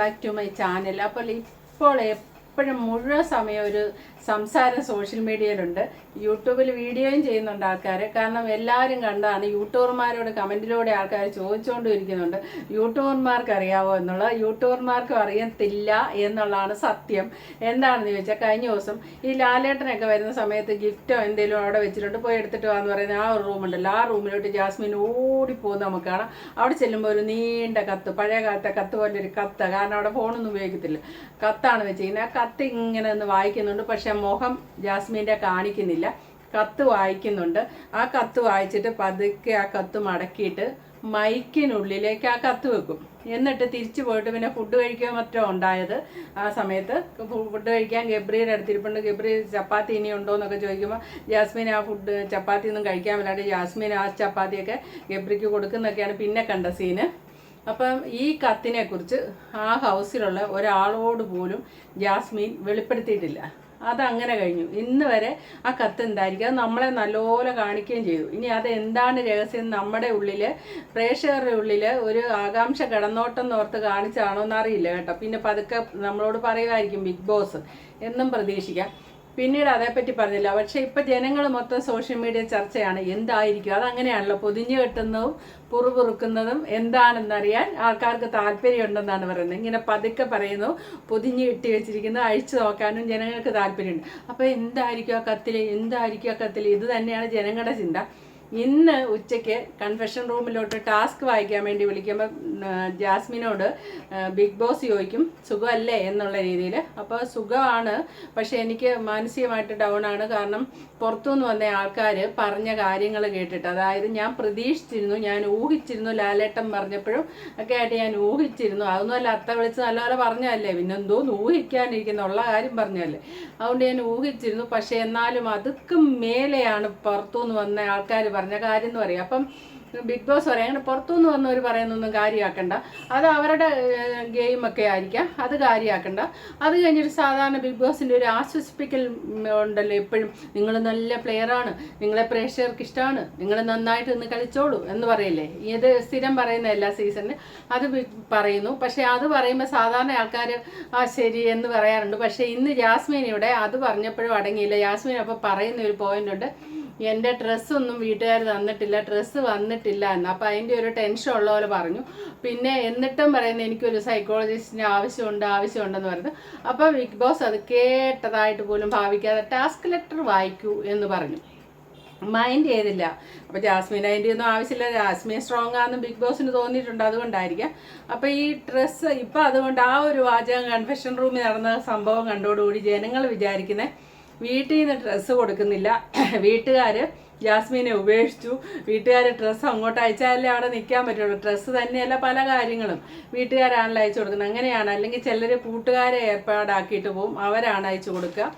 Back to my channel അപ്പോൾ ഇപ്പോൾ എപ്പോഴും മുഴുവൻ സമയം ഒരു സംസാരം സോഷ്യൽ മീഡിയയിലുണ്ട്. യൂട്യൂബിൽ വീഡിയോയും ചെയ്യുന്നുണ്ട് ആൾക്കാർ കാരണം എല്ലാവരും കണ്ടാണ് യൂട്യൂബർമാരോട് കമന്റിലൂടെ ആൾക്കാർ ചോദിച്ചുകൊണ്ടും ഇരിക്കുന്നുണ്ട് യൂട്യൂബർമാർക്ക് അറിയാവോ എന്നുള്ള യൂട്യൂബർമാർക്കും അറിയത്തില്ല എന്നുള്ളതാണ് സത്യം. എന്താണെന്ന് ചോദിച്ചാൽ കഴിഞ്ഞ ദിവസം ഈ ലാലേട്ടനൊക്കെ വരുന്ന സമയത്ത് ഗിഫ്റ്റോ എന്തെങ്കിലും അവിടെ വെച്ചിട്ടുണ്ട് പോയി എടുത്തിട്ട് വാന്ന് പറയുന്ന ആ ഒരു റൂമുണ്ടല്ലോ. ആ റൂമിലോട്ട് ജാസ്മിൻ ഓടിപ്പോകുന്ന നമുക്ക് കാണാം. അവിടെ ചെല്ലുമ്പോൾ ഒരു നീണ്ട കത്ത് പഴയ കാലത്തെ കത്ത് പോലെ ഒരു കത്ത്. കാരണം അവിടെ ഫോണൊന്നും ഉപയോഗിക്കത്തില്ല. കത്താണ് വെച്ചിരിക്കുന്നത്. ആ കത്ത് ഇങ്ങനെ ഒന്ന് വായിക്കുന്നുണ്ട്. പക്ഷെ മുഖം ജാസ്മിന്റെ കാണിക്കുന്നില്ല. കത്ത് വായിക്കുന്നുണ്ട്. ആ കത്ത് വായിച്ചിട്ട് പതുക്കെ ആ കത്ത് മടക്കിയിട്ട് മൈക്കിനുള്ളിലേക്ക് ആ കത്ത് വെക്കും. എന്നിട്ട് തിരിച്ചു പോയിട്ട് പിന്നെ ഫുഡ് കഴിക്കുക മറ്റോ ഉണ്ടായത് ആ സമയത്ത്. ഫുഡ് കഴിക്കാൻ ഗബ്രിയുടെ അടുത്തിരിപ്പുണ്ട്. ഗബ്രി ചപ്പാത്തി ഇനി ഉണ്ടോ? എന്നൊക്കെ ചോദിക്കുമ്പോൾ ജാസ്മിൻ ആ ഫുഡ് ചപ്പാത്തി ഒന്നും കഴിക്കാൻ പറ്റാണ്ട് ജാസ്മിൻ ആ ചപ്പാത്തിയൊക്കെ ഗബ്രിക്ക് കൊടുക്കുന്നൊക്കെയാണ്. പിന്നെ കണ്ട സീന്. അപ്പം ഈ കത്തിനെ കുറിച്ച് ആ ഹൗസിലുള്ള ഒരാളോട് പോലും ജാസ്മിൻ വെളിപ്പെടുത്തിയിട്ടില്ല. അതങ്ങനെ കഴിഞ്ഞു. ഇന്ന് വരെ ആ കത്ത് എന്തായിരിക്കും? അത് നമ്മളെ നല്ലപോലെ കാണിക്കുകയും ചെയ്തു. ഇനി അത് എന്താണ് രഹസ്യം? നമ്മുടെ ഉള്ളിൽ പ്രേക്ഷകരുടെ ഉള്ളിൽ ഒരു ആകാംക്ഷ കിടന്നോട്ടം എന്നോർത്ത് കാണിച്ചാണോ എന്നറിയില്ല കേട്ടോ. പിന്നെ പതുക്കെ നമ്മളോട് പറയുമായിരിക്കും ബിഗ് ബോസ് എന്നും പ്രതീക്ഷിക്കാം. പിന്നീട് അതേപ്പറ്റി പറഞ്ഞില്ല. പക്ഷേ ഇപ്പം ജനങ്ങൾ മൊത്തം സോഷ്യൽ മീഡിയ ചർച്ചയാണ്. എന്തായിരിക്കും? അതങ്ങനെയാണല്ലോ പൊതിഞ്ഞു കെട്ടുന്നതും പുറുപുറുക്കുന്നതും എന്താണെന്നറിയാൻ ആൾക്കാർക്ക് താല്പര്യമുണ്ടെന്നാണ് പറയുന്നത്. ഇങ്ങനെ പതുക്കെ പറയുന്നു പൊതിഞ്ഞു കെട്ടി വെച്ചിരിക്കുന്നത് അഴിച്ചു നോക്കാനും ജനങ്ങൾക്ക് താല്പര്യമുണ്ട്. അപ്പോൾ എന്തായിരിക്കും ആ കത്തിൽ എന്തായിരിക്കും ആ കത്തിൽ ഇത് തന്നെയാണ് ജനങ്ങളുടെ ചിന്ത. ഇന്ന് ഉച്ചയ്ക്ക് കൺഫെഷൻ റൂമിലോട്ട് ടാസ്ക് വായിക്കാൻ വേണ്ടി വിളിക്കുമ്പോൾ ജാസ്മിനോട് ബിഗ് ബോസ് ചോദിക്കും സുഖമല്ലേ? എന്നുള്ള രീതിയിൽ. അപ്പോൾ സുഖമാണ് പക്ഷേ എനിക്ക് മാനസികമായിട്ട് ഡൗൺ ആണ്. കാരണം പുറത്തുനിന്ന് വന്ന ആൾക്കാർ പറഞ്ഞ കാര്യങ്ങൾ കേട്ടിട്ട് അതായത് ഞാൻ പ്രതീക്ഷിച്ചിരുന്നു ഞാൻ ഊഹിച്ചിരുന്നു ലാലേട്ടം പറഞ്ഞപ്പോഴും ഒക്കെ ആയിട്ട് ഞാൻ ഊഹിച്ചിരുന്നു. അതൊന്നുമല്ല അത്ത വിളിച്ച് നല്ലപോലെ പറഞ്ഞതല്ലേ? പിന്നെ എന്തോന്ന് ഊഹിക്കാനിരിക്കുന്ന ഉള്ള കാര്യം പറഞ്ഞല്ലേ അതുകൊണ്ട് ഞാൻ ഊഹിച്ചിരുന്നു. പക്ഷേ എന്നാലും അതുക്കും മേലെയാണ് പുറത്തുനിന്ന് വന്ന ആൾക്കാർ പറഞ്ഞ കാര്യം എന്ന് പറയും. അപ്പം ബിഗ് ബോസ് പറയാം അങ്ങനെ പുറത്തുനിന്ന് വന്നവർ പറയുന്നൊന്നും കാര്യമാക്കണ്ട. അത് അവരുടെ ഗെയിമൊക്കെ ആയിരിക്കാം. അത് കാര്യമാക്കണ്ട. അത് കഴിഞ്ഞിട്ട് സാധാരണ ബിഗ് ബോസിന്റെ ഒരു ആശ്വസിപ്പിക്കൽ ഉണ്ടല്ലോ എപ്പോഴും. നിങ്ങൾ നല്ല പ്ലെയറാണ് നിങ്ങളെ പ്രേക്ഷകർക്ക് ഇഷ്ടമാണ്. നിങ്ങൾ നന്നായിട്ട് ഇന്ന് കളിച്ചോളൂ എന്ന് പറയില്ലേ? ഇത് സ്ഥിരം പറയുന്ന എല്ലാ സീസണിലും അത് പറയുന്നു. പക്ഷേ അത് പറയുമ്പോൾ സാധാരണ ആൾക്കാർ ആ ശരി എന്ന് പറയാറുണ്ട്. പക്ഷേ ഇന്ന് ജാസ്മിൻ അത് പറഞ്ഞപ്പോഴും അടങ്ങിയില്ല. ജാസ്മിൻ അപ്പോൾ പറയുന്ന ഒരു പോയിന്റ് ഉണ്ട്. എന്റെ ഡ്രസ്സൊന്നും വീട്ടുകാർ തന്നിട്ടില്ല ഡ്രസ്സ് വന്നിട്ടില്ല എന്ന്. അപ്പോൾ അതിന്റെ ഒരു ടെൻഷൻ ഉള്ള പോലെ പറഞ്ഞു. പിന്നെ എന്നിട്ടും പറയുന്നത് എനിക്കൊരു സൈക്കോളജിസ്റ്റിന് ആവശ്യമുണ്ട് ആവശ്യമുണ്ടെന്ന് പറഞ്ഞു അപ്പോൾ ബിഗ് ബോസ് അത് കേട്ടതായിട്ട് പോലും ഭാവിക്കാതെ ടാസ്ക് ലെറ്റർ വായിക്കൂ എന്ന് പറഞ്ഞു. മൈൻഡ് ചെയ്തില്ല. അപ്പോൾ ജാസ്മിൻ അതിന്റെ ഒന്നും ആവശ്യമില്ല. ജാസ്മിൻ സ്ട്രോങ് ആണെന്ന് ബിഗ് ബോസിന് തോന്നിയിട്ടുണ്ട് അതുകൊണ്ടായിരിക്കാം. അപ്പോൾ ഈ ഡ്രസ്സ് ഇപ്പോൾ അതുകൊണ്ട് ആ ഒരു വാചകം കൺഫെഷൻ റൂമിൽ നടന്ന സംഭവം കണ്ടോടുകൂടി ജനങ്ങൾ വിചാരിക്കുന്നത് വീട്ടിൽ നിന്ന് ഡ്രസ്സ് കൊടുക്കുന്നില്ല. വീട്ടുകാർ ജാസ്മീനെ ഉപേക്ഷിച്ചു. വീട്ടുകാർ ഡ്രസ്സ് അങ്ങോട്ട് അയച്ചാലേ അവിടെ നിൽക്കാൻ പറ്റുള്ളൂ. ഡ്രസ്സ് തന്നെയല്ല പല കാര്യങ്ങളും. വീട്ടുകാരാണല്ലോ അയച്ചു കൊടുക്കുന്നത്. അങ്ങനെയാണ്. അല്ലെങ്കിൽ ചിലർ കൂട്ടുകാരെ ഏർപ്പാടാക്കിയിട്ട് പോവും. അവരാണ് അയച്ചു കൊടുക്കുക.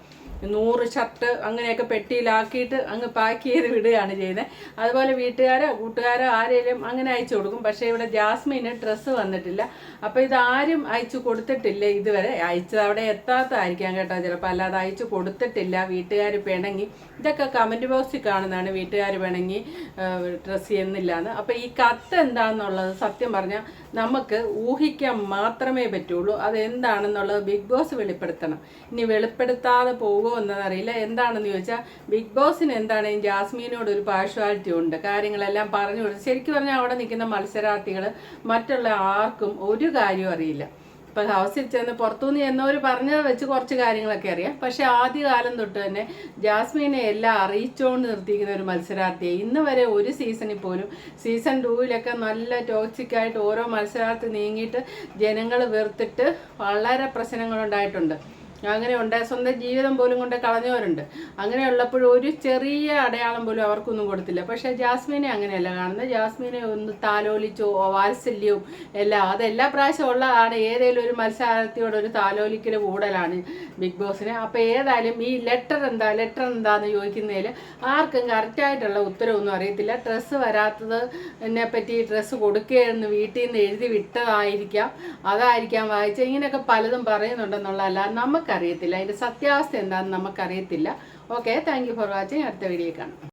നൂറ് ഷർട്ട് അങ്ങനെയൊക്കെ പെട്ടിയിലാക്കിയിട്ട് അങ്ങ് പാക്ക് ചെയ്ത് വിടുകയാണ് ചെയ്യുന്നത്. അതുപോലെ വീട്ടുകാരോ കൂട്ടുകാരോ ആരെങ്കിലും അങ്ങനെ അയച്ചു കൊടുക്കും. പക്ഷേ ഇവിടെ ജാസ്മിന് ഡ്രസ്സ് വന്നിട്ടില്ല. അപ്പോൾ ഇത് ആരും അയച്ചു കൊടുത്തിട്ടില്ല ഇതുവരെ. അയച്ചത് അവിടെ എത്താത്തതായിരിക്കാം കേട്ടോ ചിലപ്പോൾ അല്ലാതെ അയച്ചു കൊടുത്തിട്ടില്ല. വീട്ടുകാർ പിണങ്ങി. ഇതൊക്കെ കമന്റ് ബോക്സിൽ കാണുന്നതാണ്. വീട്ടുകാർ പിണങ്ങി ഡ്രസ്സ് ചെയ്യുന്നില്ല എന്ന് അപ്പോൾ ഈ കത്ത് എന്താണെന്നുള്ളത് സത്യം പറഞ്ഞാൽ നമുക്ക് ഊഹിക്കാൻ മാത്രമേ പറ്റുള്ളൂ. അതെന്താണെന്നുള്ളത് ബിഗ് ബോസ് വെളിപ്പെടുത്തണം. ഇനി വെളിപ്പെടുത്താതെ പോകുമോ എന്നറിയില്ല എന്താണെന്ന് ചോദിച്ചാൽ ബിഗ് ബോസിന് എന്താണ് ജാസ്മീനോട് ഒരു പാഷ്വാലിറ്റി ഉണ്ട്? കാര്യങ്ങളെല്ലാം പറഞ്ഞു കൊടുത്ത് ശരിക്കും പറഞ്ഞാൽ അവിടെ നിൽക്കുന്ന മത്സരാർത്ഥികൾ മറ്റുള്ള ആർക്കും ഒരു കാര്യവും അറിയില്ല. ഇപ്പം ഹൗസിൽ ചെന്ന് പുറത്തുനിന്ന് ചെന്നവർ പറഞ്ഞത് വെച്ച് കുറച്ച് കാര്യങ്ങളൊക്കെ അറിയാം. പക്ഷേ ആദ്യകാലം തൊട്ട് തന്നെ ജാസ്മീനെ എല്ലാം അറിയിച്ചുകൊണ്ട് നിർത്തിയിരിക്കുന്ന ഒരു മത്സരാർത്ഥിയെ. ഇന്ന് വരെ ഒരു സീസണിൽ പോലും സീസൺ ടൂവിലൊക്കെ നല്ല ടോക്സിക്കായിട്ട് ഓരോ മത്സരാർത്ഥി നീങ്ങിയിട്ട് ജനങ്ങൾ വെറുത്തിട്ട് വളരെ പ്രശ്നങ്ങളുണ്ടായിട്ടുണ്ട്. അങ്ങനെ ഉണ്ട് സ്വന്തം ജീവിതം പോലും കൊണ്ട് കളഞ്ഞവരുണ്ട്. അങ്ങനെയുള്ളപ്പോഴും ഒരു ചെറിയ അടയാളം പോലും അവർക്കൊന്നും കൊടുത്തില്ല. പക്ഷേ ജാസ്മിനെ അങ്ങനെയല്ല കാണുന്നത്. ജാസ്മിനെ ഒന്ന് താലോലിച്ചോ വാത്സല്യവും എല്ലാം അതെല്ലാ പ്രാവശ്യം ഉള്ളതാണ് ഏതെങ്കിലും ഒരു മത്സരാർത്ഥിയോട് ഒരു താലോലിക്കൽ കൂടുതലാണ് ബിഗ് ബോസിന്. അപ്പോൾ ഏതായാലും ഈ ലെറ്റർ എന്താ ലെറ്റർ എന്താന്ന് ചോദിക്കുന്നതിൽ ആർക്കും കറക്റ്റായിട്ടുള്ള ഉത്തരവൊന്നും അറിയത്തില്ല. ഡ്രസ്സ് വരാത്തതിനെ പറ്റി ഡ്രസ്സ് കൊടുക്കുകയെന്ന് വീട്ടിൽ നിന്ന് എഴുതി വിട്ടതായിരിക്കാം. അതായിരിക്കാം വായിച്ച ഇങ്ങനെയൊക്കെ പലതും പറയുന്നുണ്ടെന്നുള്ളതല്ല. നമുക്കറിയത്തില്ല. അതിന്റെ സത്യാവസ്ഥ എന്താണെന്ന് നമുക്കറിയത്തില്ല. Okay thank you for watching അടുത്ത വീഡിയോ കാണാം.